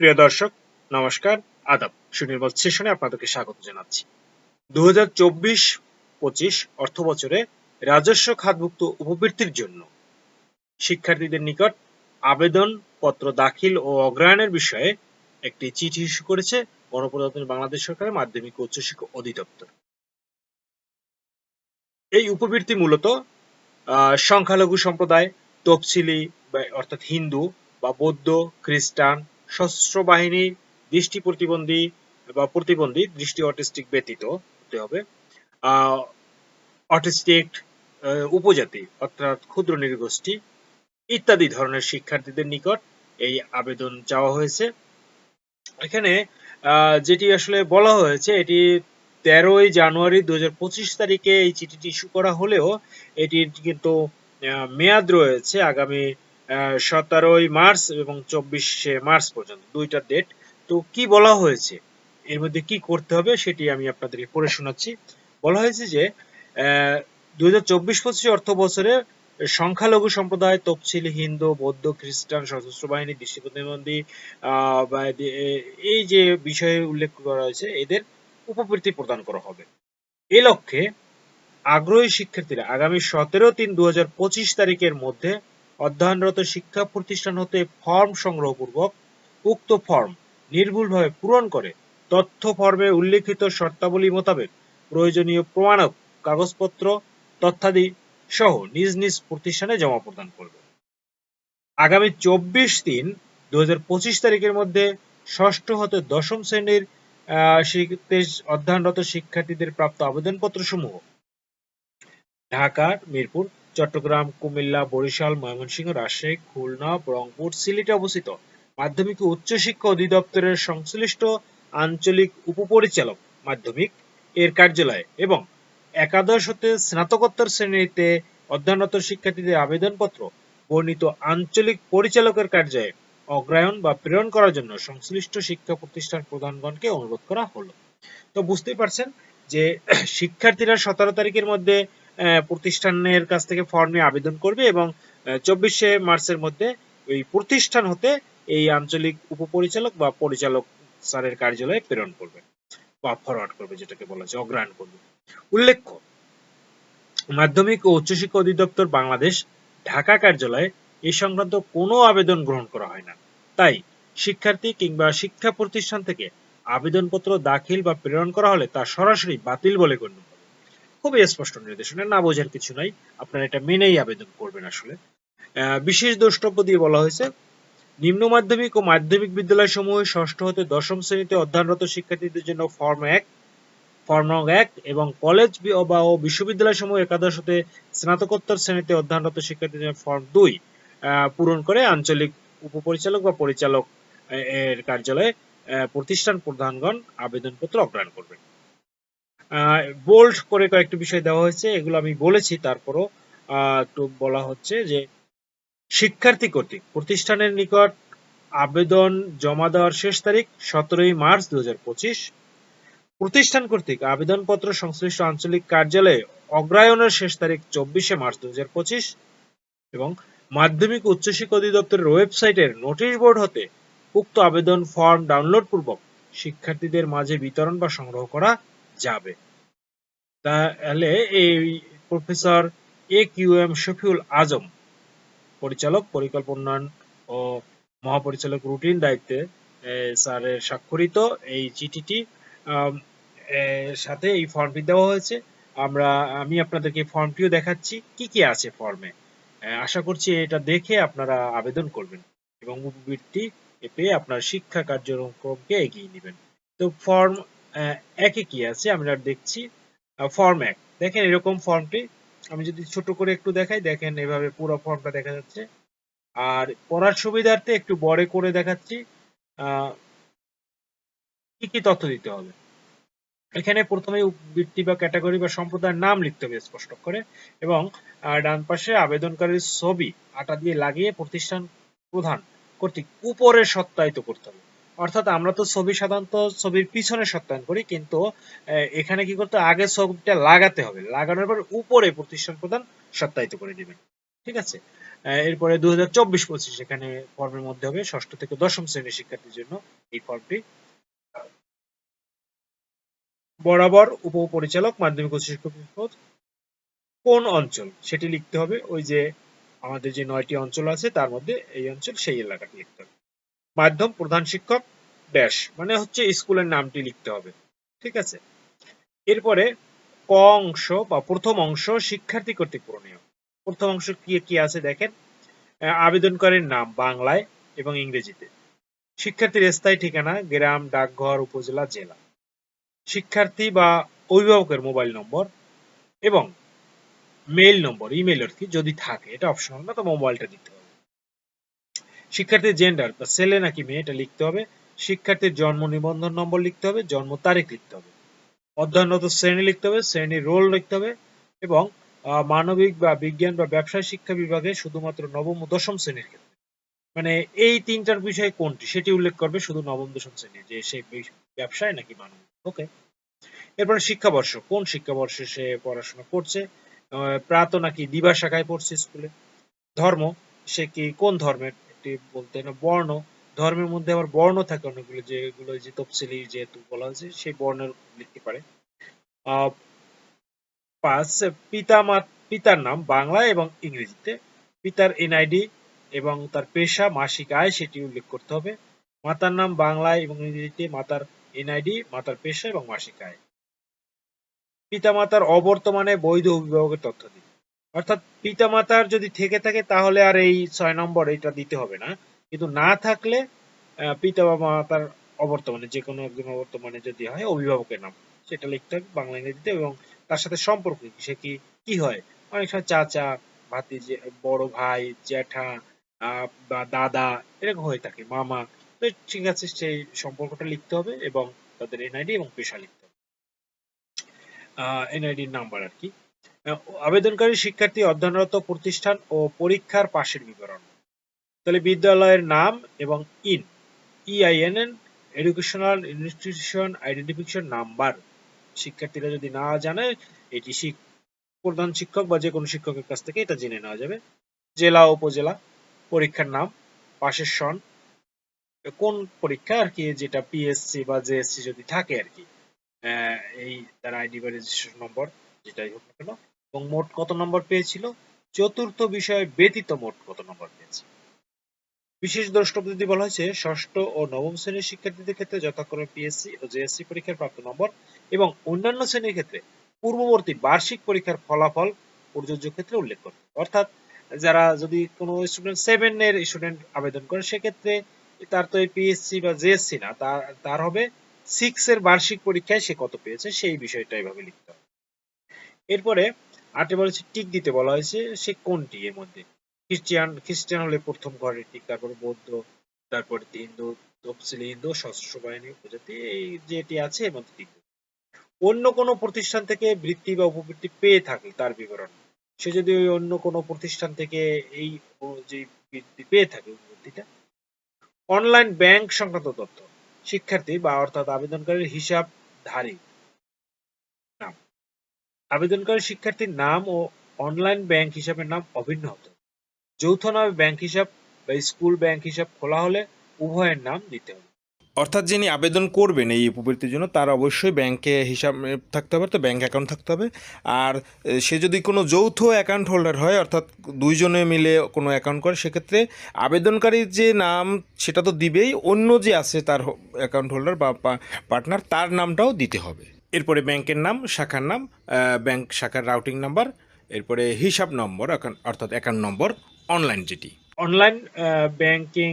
প্রিয় দর্শক, নমস্কার, আদাব। সুনির্মল সেশনে আপনাদেরকে স্বাগত জানাচ্ছি। দু হাজার চব্বিশ পঁচিশ অর্থ বছরে রাজস্ব খাতভুক্ত উপবৃত্তির জন্য শিক্ষার্থীদের নিকট আবেদন পত্র দাখিল ও অগ্রহায়ণের বিষয়ে একটি চিঠি ইস্যু করেছে গণপ্রজাতন্ত্রী বাংলাদেশ সরকারের মাধ্যমিক ও উচ্চশিক্ষা অধিদপ্তর। এই উপবৃত্তি মূলত সংখ্যালঘু সম্প্রদায়, তফসিলি অর্থাৎ হিন্দু বা বৌদ্ধ, খ্রিস্টান সশস্ত্র বাহিনী দৃষ্টি প্রতিবন্ধী বা প্রতিবন্ধী দৃষ্টি অটিস্টিক ব্যতীত হতে হবে। অটিস্টিক উপজাতি অর্থাৎ ক্ষুদ্র নৃগোষ্ঠী ইত্যাদি ধরনের শিক্ষার্থীদের নিকট এই আবেদন চাওয়া হয়েছে। এখানে যেটি আসলে বলা হয়েছে, এটি তেরোই জানুয়ারি দু হাজার পঁচিশ তারিখে এই চিঠিটি ইস্যু করা হলেও এটির কিন্তু মেয়াদ রয়েছে আগামী সতেরোই মার্চ এবং চব্বিশে মার্চ পর্যন্ত, দুইটা ডেট তো কি বলা হয়েছে? এর মধ্যে কি করতে হবে সেটি আমি আপনাদেরকে পড়ে শোনাচ্ছি। বলা হয়েছে যে দুই হাজার চব্বিশ অর্থ বছরে সংখ্যালঘু সম্প্রদায়, তফসিলি, হিন্দু, বৌদ্ধ, খ্রিস্টান, সশস্ত্র বাহিনী দৃষ্টি প্রতিবন্ধী এই যে বিষয়ে উল্লেখ করা হয়েছে, এদের উপবৃত্তি প্রদান করা হবে। এ লক্ষ্যে আগ্রহী শিক্ষার্থীরা আগামী সতেরো তিন দু তারিখের মধ্যে অধ্যয়নরত শিক্ষা প্রতিষ্ঠান হতে ফর্ম সংগ্রহপূর্বক উক্ত ফর্ম নির্ভুলভাবে পূরণ করে তথ্য ফর্মে উল্লিখিত শর্তাবলী মোতাবেক প্রয়োজনীয় প্রমাণক, কাগজপত্র, তথ্যাদি সহ নিজ নিজ প্রতিষ্ঠানে জমা প্রদান করবে। আগামী চব্বিশ তিন দু তারিখের মধ্যে ষষ্ঠ হতে দশম শ্রেণির অধ্যয়নরত শিক্ষার্থীদের প্রাপ্ত আবেদনপত্র সমূহ ঢাকা, মিরপুর চট্টগ্রাম, কুমিল্লা, বরিশাল, ময়মনসিংহ, রাজশাহী, খুলনা, রংপুর, সিলেটে অবস্থিত মাধ্যমিক ও উচ্চশিক্ষা অধিদপ্তরের সংশ্লিষ্ট আঞ্চলিক উপপরিচালক মাধ্যমিক এর কার্যালয়ে এবং একাদশ হতে স্নাতকোত্তর শ্রেণীতে অধ্যয়নরত শিক্ষার্থীদের আবেদনপত্র বর্ণিত আঞ্চলিক পরিচালকের কার্যালয়ে অগ্রায়ন বা প্রেরণ করার জন্য সংশ্লিষ্ট শিক্ষা প্রতিষ্ঠান প্রধানগণকে অনুরোধ করা হলো। তো বুঝতেই পারছেন যে শিক্ষার্থীরা সতেরো তারিখের মধ্যে প্রতিষ্ঠানের কাছ থেকে ফর্মে আবেদন করবে এবং চব্বিশে মার্চের মধ্যে ওই প্রতিষ্ঠান হতে এই আঞ্চলিক উপপরিচালক বা পরিচালক স্যারের কার্যালয়ে প্রেরণ করবে বা ফরওয়ার্ড করবে, যেটাকে বলা হচ্ছে অগ্রহায়ণ করবে। উল্লেখ্য, মাধ্যমিক ও উচ্চশিক্ষা অধিদপ্তর বাংলাদেশ ঢাকা কার্যালয়ে এ সংক্রান্ত কোনো আবেদন গ্রহণ করা হয় না। তাই শিক্ষার্থী কিংবা শিক্ষা প্রতিষ্ঠান থেকে আবেদনপত্র দাখিল বা প্রেরণ করা হলে তা সরাসরি বাতিল বলে গণ্য খুবই স্পষ্ট নির্দেশনা, না বোঝার কিছু নাই। আপনারা এটা মেনেই আবেদন করবেন আসলে। বিশেষ দ্রষ্টব্য দিয়ে বলা হয়েছে, নিম্ন মাধ্যমিক ও মাধ্যমিক বিদ্যালয় সমূহে ষষ্ঠ হতে দশম শ্রেণীতে অধ্যয়নরত শিক্ষার্থীদের জন্য ফর্ম এক ফর্ম এক এবং কলেজ বা ও বিশ্ববিদ্যালয় সমূহ একাদশ হতে স্নাতকোত্তর শ্রেণীতে অধ্যয়নরত শিক্ষার্থীদের জন্য ফর্ম দুই পূরণ করে আঞ্চলিক উপপরিচালক বা পরিচালক এর কার্যালয়ে প্রতিষ্ঠান প্রধানগণ আবেদনপত্র অগ্রহণ করবেন। বোল্ড করে কয়েকটি বিষয় দেওয়া হয়েছে, এগুলো আমি বলেছি, তারপরও একটু বলা হচ্ছে যে শিক্ষার্থী কর্তৃক প্রতিষ্ঠানের নিকট আবেদন জমা দেওয়ার শেষ তারিখ সতেরোই মার্চ দু প্রতিষ্ঠান কর্তৃক আবেদনপত্র সংশ্লিষ্ট আঞ্চলিক কার্যালয়ে অগ্রায়নের শেষ তারিখ চব্বিশে মার্চ দুই হাজার পঁচিশ এবং মাধ্যমিক উচ্চশিক্ষা অধিদপ্তরের ওয়েবসাইটের নোটিশ বোর্ড হতে উক্ত আবেদন ফর্ম ডাউনলোড পূর্বক শিক্ষার্থীদের মাঝে বিতরণ বা সংগ্রহ করা যাবে। তাহলে এই professor A Q M Shafiul Azam, পরিচালক পরিকল্পনা ও মহাপরিচালক রুটিন দায়িত্বে স্যারের স্বাক্ষরিত এই চিঠিটি সাথে এই ফর্মটি দেওয়া হয়েছে। আমরা, আমি আপনাদেরকে ফর্মটিও দেখাচ্ছি, কি কি আছে ফর্মে। আশা করছি এটা দেখে আপনারা আবেদন করবেন এবং উপবৃত্তি পেয়ে আপনার শিক্ষা কার্যক্রমকে এগিয়ে নেবেন। তো ফর্ম একে কি আছে? আমরা দেখছি ফর্ম এক। দেখেন এরকম ফর্মটি আমি যদি ছোট করে একটু দেখাই, দেখেন এভাবে পুরো ফর্মটা দেখা যাচ্ছে। আর পড়ার সুবিধার্থে একটু বড় করে দেখাচ্ছি কি কি তথ্য দিতে হবে? এখানে প্রথমে বৃত্তি বা ক্যাটাগরি বা সম্প্রদায়ের নাম লিখতে হবে স্পষ্ট করে এবং ডান পাশে আবেদনকারীর ছবি, আটা দিয়ে লাগিয়ে প্রতিষ্ঠান প্রধান কর্তৃক উপরে সত্যায়িত করতে হবে। অর্থাৎ আমরা তো ছবি সাধারণত ছবির পিছনে সত্যায়ন করি, কিন্তু এখানে কি করতে আগে ছবিটা লাগাতে হবে। লাগানোর পর উপরে প্রতিষ্ঠান প্রধান সত্যায়িত করে দিবেন। ঠিক আছে? এরপরে দু হাজার চব্বিশ পঁচিশ, এখানে ফর্মের মধ্যে হবে ষষ্ঠ থেকে দশম শ্রেণির শিক্ষার্থীর জন্য এই ফর্মটি বরাবর উপপরিচালক, মাধ্যমিক উচ্চ শিক্ষা পরিষদ কোন অঞ্চল? সেটি লিখতে হবে। ওই যে আমাদের যে নয়টি অঞ্চল আছে, তার মধ্যে এই অঞ্চল, সেই এলাকাটি লিখতে হবে। মাধ্যম, প্রধান শিক্ষক ড্যাশ মানে হচ্ছে স্কুলের নামটি লিখতে হবে। ঠিক আছে? এরপরে ক অংশ বা প্রথম অংশ শিক্ষার্থী কর্তৃক পূরণীয় প্রথম অংশ কি কি আছে দেখেন? আবেদনকারীর নাম বাংলায় এবং ইংরেজিতে। শিক্ষার্থীর স্থায়ী ঠিকানা গ্রাম, ডাকঘর, উপজেলা, জেলা। শিক্ষার্থী বা অভিভাবকের মোবাইল নম্বর এবং মেইল নম্বর ইমেল আর কি, যদি থাকে, এটা অপশনাল না, তো মোবাইলটা দিতে হবে। শিক্ষার্থীর জেন্ডার বা ছেলে নাকি মেয়ে এটা লিখতে হবে, শিক্ষার্থীর জন্ম নিবন্ধন নম্বর লিখতে হবে, জন্ম তারিখ লিখতে হবে। অধ্যয়নরত শ্রেণি লিখতে হবে, শ্রেণির রোল লিখতে হবে, এবং মানবিক বা বিজ্ঞান বা ব্যবসায় শিক্ষা বিভাগে শুধুমাত্র নবম ও দশম শ্রেণির ক্ষেত্রে। মানে এই তিনটার বিষয়ে কোনটি, সেটি উল্লেখ করবে শুধু নবম, দশম শ্রেণি যে সে ব্যবসায় নাকি মানবিক। ওকে এরপরে শিক্ষাবর্ষ, কোন শিক্ষাবর্ষে সে পড়াশোনা করছে? প্রাত নাকি দিবা শাখায় পড়ছে স্কুলে? ধর্ম, সে কি কোন ধর্মের? এটি বলতে না বর্ণ, ধর্মের মধ্যে আবার বর্ণ থাকে অনেকগুলো, যেগুলো যে তফসিলি যেহেতু বলা হয়েছে, সেই বর্ণের লিখতে পারে। পাঁচ পিতা পিতার নাম বাংলা এবং ইংরেজিতে। পিতার এনআইডি এবং তার পেশা, মাসিক আয় সেটি উল্লেখ করতে হবে। মাতার নাম বাংলায় এবং ইংরেজিতে মাতার এনআইডি, মাতার পেশা এবং মাসিক আয়। পিতামাতার অবর্তমানে বৈধ অভিভাবকের তথ্য দিন। অর্থাৎ পিতামাতার যদি থেকে থাকে, তাহলে আর এই ছয় নম্বর এটা দিতে হবে না। কিন্তু না থাকলে পিতা বা মাতার অবর্তমানে যে কোনো একজন অবর্তমানে যদি হয়, অভিভাবকের নাম, সেটা লিখতে হবে, বাংলা ইংরেজিতে, এবং তার সাথে সম্পর্ক কি, সে কি কি হয়? অনেক সময় চাচা, ভাতিজে, বড় ভাই, জ্যাঠা বা দাদা, এরকম হয়ে থাকে, মামা। তো ঠিক আছে, সেই সম্পর্কটা লিখতে হবে, এবং তাদের এনআইডি এবং পেশা লিখতে হবে। এনআইডি নাম্বার আর কি। আবেদনকারী শিক্ষার্থী অধ্যয়নরত প্রতিষ্ঠান ও পরীক্ষার পাশের বিবরণ। তাহলে বিদ্যালয়ের নাম এবং in EIIN educational institution identification number শিক্ষার্থীরা যদি না জানে, এটি প্রধান শিক্ষক বা যে কোনো শিক্ষকের কাছ থেকে এটা জেনে নেওয়া যাবে। জেলা, উপজেলা, পরীক্ষার নাম, পাশের সন, কোন পরীক্ষা আর কি, যেটা পিএসসি বা জেএসসি যদি থাকে আর কি। এই তার আইডি বা রেজিস্ট্রেশন নম্বর যেটাই হোক না কেন এবং মোট কত নম্বর পেয়েছিল? চতুর্থ বিষয় ব্যতীত মোট কত নম্বর পেয়েছে? বিশেষ দ্রষ্টব্য যদি বলা হয়েছে, ষষ্ঠ ও নবম শ্রেণির শিক্ষার্থীদের ক্ষেত্রে যথাক্রমে পিএসসি ও জেএসসি পরীক্ষার প্রাপ্ত নম্বর এবং অন্যান্য শ্রেণির ক্ষেত্রে পূর্ববর্তী বার্ষিক পরীক্ষার ফলাফল প্রযোজ্য ক্ষেত্রে উল্লেখ করতে অর্থাৎ যারা যদি কোনো স্টুডেন্ট সেভেন এর স্টুডেন্ট আবেদন করে, সেক্ষেত্রে তার তো পিএসসি বা জেএসসি না, তার তার হবে সিক্স এর বার্ষিক পরীক্ষায় সে কত পেয়েছে, সেই বিষয়টা এভাবে লিখতে হবে। এরপরে আটে বলেছে টিক দিতে বলা হয়েছে, সে কোনটি এর মধ্যে? খ্রিস্টিয়ান, খ্রিস্টান হলে প্রথম ঘরের টিক, তারপরে বৌদ্ধ, তারপরে হিন্দু, তফসিলি হিন্দু, সশস্ত্র বাহিনী উপজাতি এই যেটি আছে এর মধ্যে টিক। অন্য কোনো প্রতিষ্ঠান থেকে বৃত্তি বা উপবৃত্তি পেয়ে থাকে তার বিবরণ। সে যদি ওই অন্য কোনো প্রতিষ্ঠান থেকে এই যে বৃত্তি পেয়ে থাকে উপবৃত্তিটা। অনলাইন ব্যাংক সংক্রান্ত তথ্য। শিক্ষার্থী বা অর্থাৎ আবেদনকারীর হিসাবধারী। নাম আবেদনকারী শিক্ষার্থীর নাম ও অনলাইন ব্যাংক হিসাবের নাম অভিন্ন হতে। যৌথ নামে ব্যাংক হিসাব বা স্কুল ব্যাংক হিসাব খোলা হলে উভয়ের নাম দিতে হবে। অর্থাৎ যিনি আবেদন করবেন এই উপবৃত্তির জন্য, তার অবশ্যই ব্যাংকে হিসাব থাকতে হবে, তো ব্যাংক অ্যাকাউন্ট থাকতে হবে। আর সে যদি কোনো যৌথ অ্যাকাউন্ট হোল্ডার হয়, অর্থাৎ দুইজনে মিলে কোনো অ্যাকাউন্ট করে, সেক্ষেত্রে আবেদনকারীর যে নাম, সেটা তো দিবেই, অন্য যে আছে তার অ্যাকাউন্ট হোল্ডার বা পার্টনার, তার নামটাও দিতে হবে। এরপরে ব্যাংকের নাম, শাখার নাম ব্যাংক শাখার রাউটিং নাম্বার এরপরে হিসাব নম্বর অর্থাৎ অ্যাকাউন্ট নম্বর অনলাইন যেটি। অনলাইন ব্যাংকিং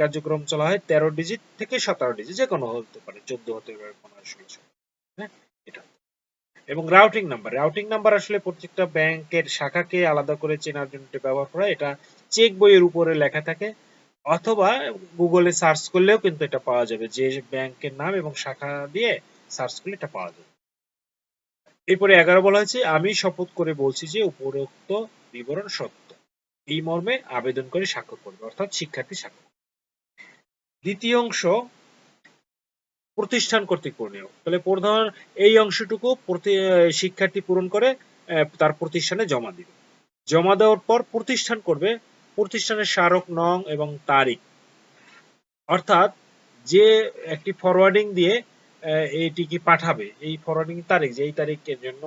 কার্যক্রম চলা হয় তেরো ডিজিট থেকে সতেরো ডিজিট যে কোনো হতে পারে, চোদ্দ হতে পারে, পনেরো, ষোলো হ্যাঁ এটা। এবং রাউটিং নাম্বার রাউটিং নাম্বার আসলে প্রত্যেকটা ব্যাংকের শাখাকে আলাদা করে চেনার জন্য ব্যবহার করা এটা চেক বইয়ের উপরে লেখা থাকে, অথবা গুগলে সার্চ করলেও কিন্তু এটা পাওয়া যাবে, যে ব্যাংকের নাম এবং শাখা দিয়ে সার্চ করলে এটা পাওয়া যাবে এরপরে এগারো বলা হয়েছে, আমি শপথ করে বলছি যে উপরোক্ত বিবরণ সত্য। এই মর্মে আবেদন করে স্বাক্ষর করবে, অর্থাৎ শিক্ষার্থী স্বাক্ষর দ্বিতীয় অংশ, প্রতিষ্ঠান কর্তৃক পূরণীয়। তাহলে প্রধান এই অংশটুকু শিক্ষার্থী পূরণ করে তার প্রতিষ্ঠানে জমা দিবে। জমা দেওয়ার পর প্রতিষ্ঠান করবে, প্রতিষ্ঠানের স্মারক নং এবং তারিখ। অর্থাৎ যে একটি ফরওয়ার্ডিং দিয়ে আহ, এইটিকে পাঠাবে? এই ফরওয়ার্ডিং তারিখ যে এই তারিখের জন্য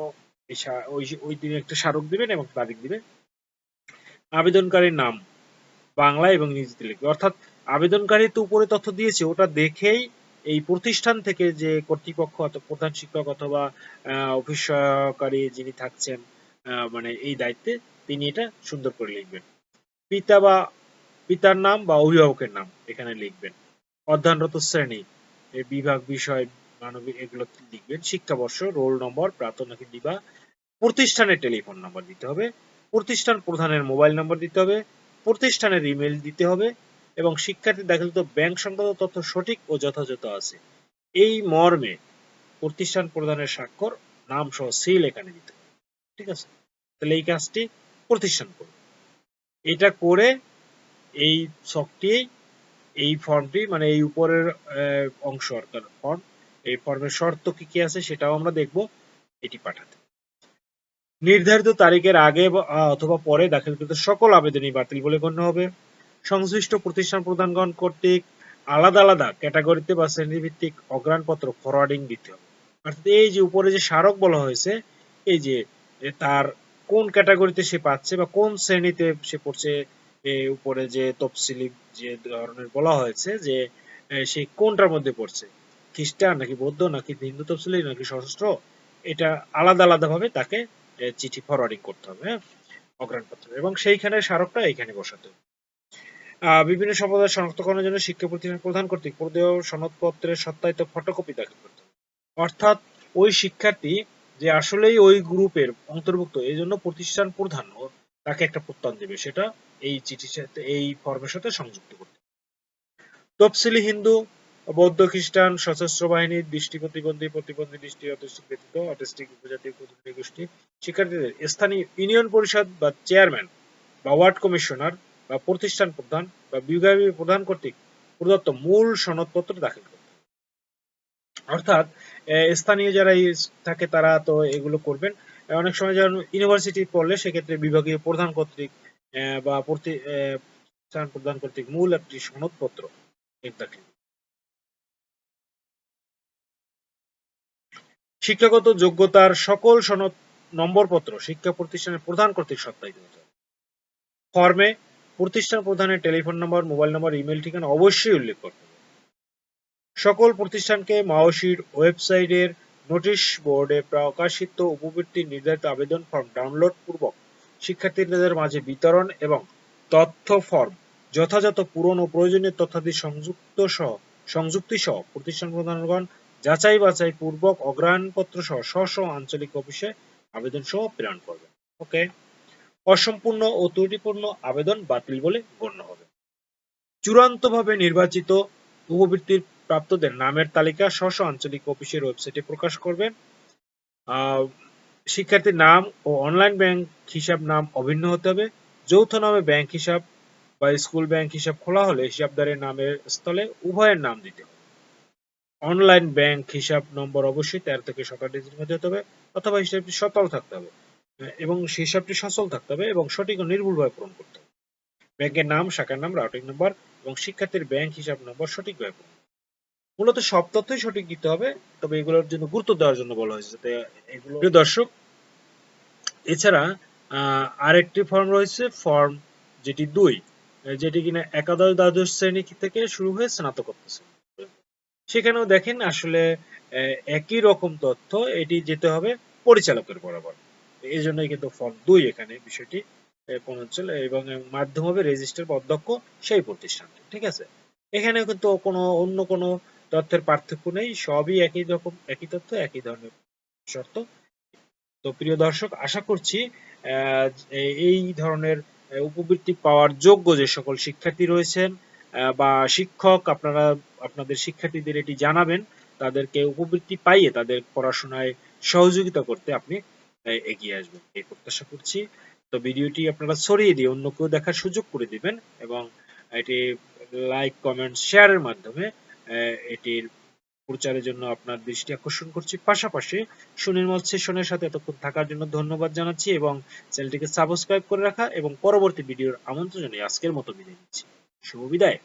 ওই ওই দিনে একটা স্মারক দিবেন এবং তারিখ দিবেন। আবেদনকারীর নাম বাংলা এবং ইংরেজিতে লিখবে। অর্থাৎ আবেদনকারী তো উপরে তথ্য দিয়েছে ওটা দেখেই এই প্রতিষ্ঠান থেকে যে কর্তৃপক্ষ অথবা প্রধান শিক্ষক অথবা অফিস সহকারী যিনি থাকছেন মানে এই দায়িত্বে তিনি এটা সুন্দর করে লিখবেন। পিতা বা পিতার নাম বা অভিভাবকের নাম এখানে লিখবেন। অধ্যয়নরত শ্রেণি বিভাগ বিষয় মানবিক এগুলো লিখবেন। শিক্ষাবর্ষ, রোল নম্বর, প্রাথমিক দিবা, প্রতিষ্ঠানের টেলিফোন নাম্বার দিতে হবে, প্রতিষ্ঠান প্রধানের মোবাইল নাম্বার দিতে হবে, প্রতিষ্ঠানের ইমেল দিতে হবে, এবং শিক্ষার্থী দাখিলিত ব্যাংক সংক্রান্ত তথ্য সঠিক ও যথাযথ আছে। এই মর্মে প্রতিষ্ঠান প্রধানের স্বাক্ষর নাম সহ সিল এখানে দিতে হবে। ঠিক আছে? তাহলে এই কাজটি প্রতিষ্ঠান করবে। এটা করে এই ছকটি এই ফর্মটি মানে এই উপরের অংশ, অর্থাৎ ফর্ম এই ফর্মের শর্ত কি কি আছে সেটাও আমরা দেখব এটি পাঠাতে। নির্ধারিত তারিখের আগে অথবা পরে দাখিলকৃত সকল আবেদনই বাতিল বলে গণ্য হবে। সংশ্লিষ্ট প্রতিষ্ঠান প্রধানগণ কর্তৃক আলাদা আলাদা ক্যাটাগরিতে বা শ্রেণীভিত্তিক অগ্রাণপত্র ফরওয়ার্ডিং দিতে হবে। অর্থাৎ এই যে উপরে যে স্মারক বলা হয়েছে, এই যে তার কোন ক্যাটাগরিতে সে পাচ্ছে বা কোন শ্রেণীতে সে পড়ছে উপরে যে তফসিলি যে ধরনের বলা হয়েছে যে সে কোনটার মধ্যে পড়ছে খ্রিস্টান নাকি বৌদ্ধ নাকি হিন্দু তফসিলি নাকি সশস্ত্র, এটা আলাদা আলাদা ভাবে তাকে চিঠি ফরওয়ার্ডিং করতে হবে হ্যাঁ? অগ্রাণপত্র এবং সেইখানে স্মারকটা এইখানে বসাতে হবে। বিভিন্ন সম্প্রদায় শনাক্তকরণের জন্য শিক্ষা প্রতিষ্ঠান প্রধান কর্তৃক প্রদেয় সনদপত্রের সত্যায়িত ফটোকপি দাখিল করতে হবে। অর্থাৎ ওই শিক্ষার্থী যে আসলেই ওই গ্রুপের অন্তর্ভুক্ত, এই জন্য প্রতিষ্ঠান প্রধান তাকে একটা প্রত্যয়ন দেবে, সেটা এই চিঠির সাথে, এই ফর্মের সাথে সংযুক্ত করতে। তফসিলি হিন্দু বৌদ্ধ খ্রিস্টান সশস্ত্র বাহিনী দৃষ্টি প্রতিবন্ধী প্রতিবন্ধী দৃষ্টি অটিস্টিক ব্যতীত অটিস্টিক উপজাতি প্রতিনিধি গোষ্ঠী শিক্ষার্থীদের স্থানীয় ইউনিয়ন পরিষদ বা চেয়ারম্যান বা ওয়ার্ড কমিশনার বা প্রতিষ্ঠান প্রধান বা বিভাগীয় প্রধান কর্তৃক প্রদত্ত মূল সনদপত্র দাখিল করতে অর্থাৎ স্থানীয় যারা থাকে তারা তো এগুলো করবেন। অনেক সময় যেমন ইউনিভার্সিটি পড়লে সেক্ষেত্রে বিভাগীয় প্রধান কর্তৃক বা প্রতিষ্ঠান প্রধান কর্তৃক মূল একটি সনদপত্র দাখিল। শিক্ষাগত যোগ্যতার সকল সনদ নম্বরপত্র শিক্ষা প্রতিষ্ঠানের প্রধান কর্তৃক সত্যায়িত ফর্মে প্রতিষ্ঠান প্রধানের টেলিফোন নম্বর, মোবাইল নম্বর, ইমেল ঠিকানা অবশ্যই উল্লেখ করতে হবে। সকল প্রতিষ্ঠানকে মাওসির ওয়েবসাইটের নোটিশ বোর্ডে প্রকাশিত উপবৃত্তির নির্ধারিত আবেদন ফর্ম ডাউনলোড পূর্বক শিক্ষার্থীদের মাঝে বিতরণ এবং তথ্য ফর্ম, যথাযথ পূরণ ও প্রয়োজনীয় তথ্যাদি সংযুক্ত সহ, সংযুক্তি সহ প্রতিষ্ঠান প্রধানগণ যাচাই বাছাই পূর্বক অগ্রাণপত্র সহ স্ব আঞ্চলিক অফিসে আবেদন সহ প্রেরণ করবে। ওকে? অসম্পূর্ণ ও ত্রুটিপূর্ণ আবেদন বাতিল বলে গণ্য হবে। চূড়ান্তভাবে নির্বাচিত উপবৃত্তির প্রাপ্তদের নামের তালিকা স্ব আঞ্চলিক অফিসের ওয়েবসাইটে প্রকাশ করবে। শিক্ষার্থীর নাম ও অনলাইন ব্যাংক হিসাব নাম অভিন্ন হতে হবে। যৌথ নামে ব্যাংক হিসাব বা স্কুল ব্যাংক হিসাব খোলা হলে হিসাবদারের নামের স্থলে উভয়ের নাম দিতে হবে। অনলাইন ব্যাংক হিসাব নম্বর অবশ্যই তেরো থেকে সতেরো ডিজিটের মধ্যে হতে হবে, অথবা হিসাবটি সচল থাকতে হবে। এবং সেই হিসাবটি সচল থাকতে হবে এবং সঠিক ও নির্ভুলভাবে পূরণ করতে হবে। ব্যাংকের নাম, শাখার নাম, রাউটিং নম্বর এবং শিক্ষার্থীর ব্যাংক হিসাব নম্বর সঠিকভাবে পূরণ মূলত সব তথ্যই সঠিক দিতে হবে, তবে এগুলোর জন্য গুরুত্ব দেওয়ার জন্য বলা হয়েছে যাতে এগুলো দর্শক, এছাড়া আরেকটি ফর্ম রয়েছে, ফর্ম যেটি দুই, যেটি কিনা একাদশ দ্বাদশ শ্রেণি থেকে শুরু হয়ে স্নাতকোত্তর শ্রেণি সেখানেও দেখেন আসলে একই রকম তথ্য এটি যেতে হবে পরিচালকের বরাবর। এই জন্যই কিন্তু ফর্ম দুই এখানে বিষয়টি অঞ্চল এবং মাধ্যম হবে রেজিস্টার বা অধ্যক্ষ সেই প্রতিষ্ঠানটি, ঠিক আছে? এখানে কিন্তু কোনো, অন্য কোনো তথ্যের পার্থক্য নেই, সবই একই রকম, একই তথ্য, একই ধরনের শর্ত। তো প্রিয় দর্শক, আশা করছি এই ধরনের উপবৃত্তি পাওয়ার যোগ্য যে সকল শিক্ষার্থী রয়েছেন বা শিক্ষক আপনারা, আপনাদের শিক্ষার্থীদের এটি জানাবেন, তাদেরকে উপবৃত্তি পাইয়ে তাদের পড়াশোনায় সহযোগিতা করতে আপনি এগিয়ে আসবেন। এই প্রত্যাশা করছি। তো ভিডিওটি আপনারা ছড়িয়ে দিয়ে অন্য কেউ দেখার সুযোগ করে দিবেন এবং এটি লাইক, কমেন্ট, শেয়ারের মাধ্যমে এটির প্রচারের জন্য আপনার দৃষ্টি আকর্ষণ করছি। পাশাপাশি সুনির্মল সেশনের সাথে এতক্ষণ থাকার জন্য ধন্যবাদ জানাচ্ছি এবং চ্যানেলটিকে সাবস্ক্রাইব করে রাখা এবং পরবর্তী ভিডিওর আমন্ত্রণ জানিয়ে আজকের মতো বিদায় নিচ্ছি। শুভ বিদায়